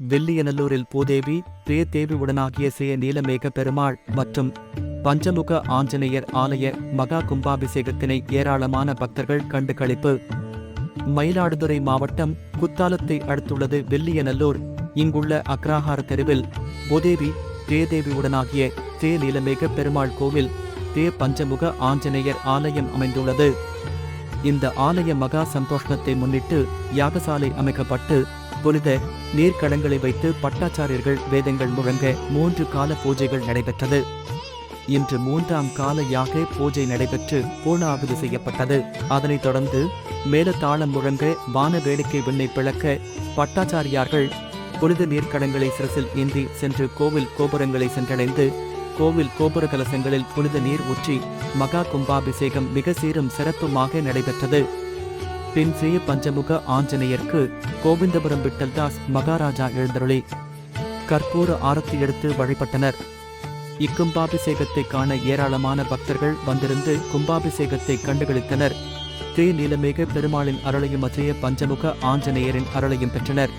வெள்ளியநல்லூரில் பூதேவி உடனாகிய சிய நீலமேக பெருமாள் மற்றும் பஞ்சமுக ஆஞ்சநேயர் ஆலய மகா கும்பாபிஷேகத்தினை ஏராளமான பக்தர்கள் கண்டு களிப்பு. மயிலாடுதுறை மாவட்டம் குத்தாலத்தை அடுத்துள்ளது வெள்ளியநல்லூர் இங்குள்ள அக்ராஹார தெருவில் பூதேவி உடனாகிய தே நீலமேக பெருமாள் கோவில் தே பஞ்சமுக ஆஞ்சநேயர் ஆலயம் அமைந்துள்ளது. இந்த ஆலய மகா சந்தோஷத்தை முன்னிட்டு யாகசாலை அமைக்கப்பட்டு புனித நீர்க்கடங்களை வைத்து பட்டாச்சாரியர்கள் வேதங்கள் முழங்க மூன்று கால பூஜைகள் நடைபெற்றது. இன்று மூன்றாம் கால யாக பூஜை நடைபெற்று பூர்ணாகுதி செய்யப்பட்டது. அதனைத் தொடர்ந்து மேலதாளம் முழங்க வான வேடிக்கை விண்ணை பிளக்க பட்டாச்சாரியார்கள் புனித நீர்க்கடங்களை சிரசில் ஏந்தி சென்று கோவில் கோபுரங்களை சென்றடைந்து கோவில் கோபுர கலசங்களில் புனித நீர் ஊற்றி மகா கும்பாபிஷேகம் மிக சீரும் சிறப்புமாக நடைபெற்றது. பின் ஸ்ரீ பஞ்சமுக ஆஞ்சநேயருக்கு கோவிந்தபுரம் விட்டல்தாஸ் மகாராஜா எழுந்தருளி. கற்பூர ஆரத்தி எடுத்து வழிபட்டனர். இக்கும்பாபிஷேகத்தை காண ஏராளமான பக்தர்கள் வந்திருந்து கும்பாபிஷேகத்தை கண்டுகளித்தனர். தே நீலமேக பெருமாளின் அருளையும் அச்சய பஞ்சமுக ஆஞ்சநேயரின் அருளையும் பெற்றனர்.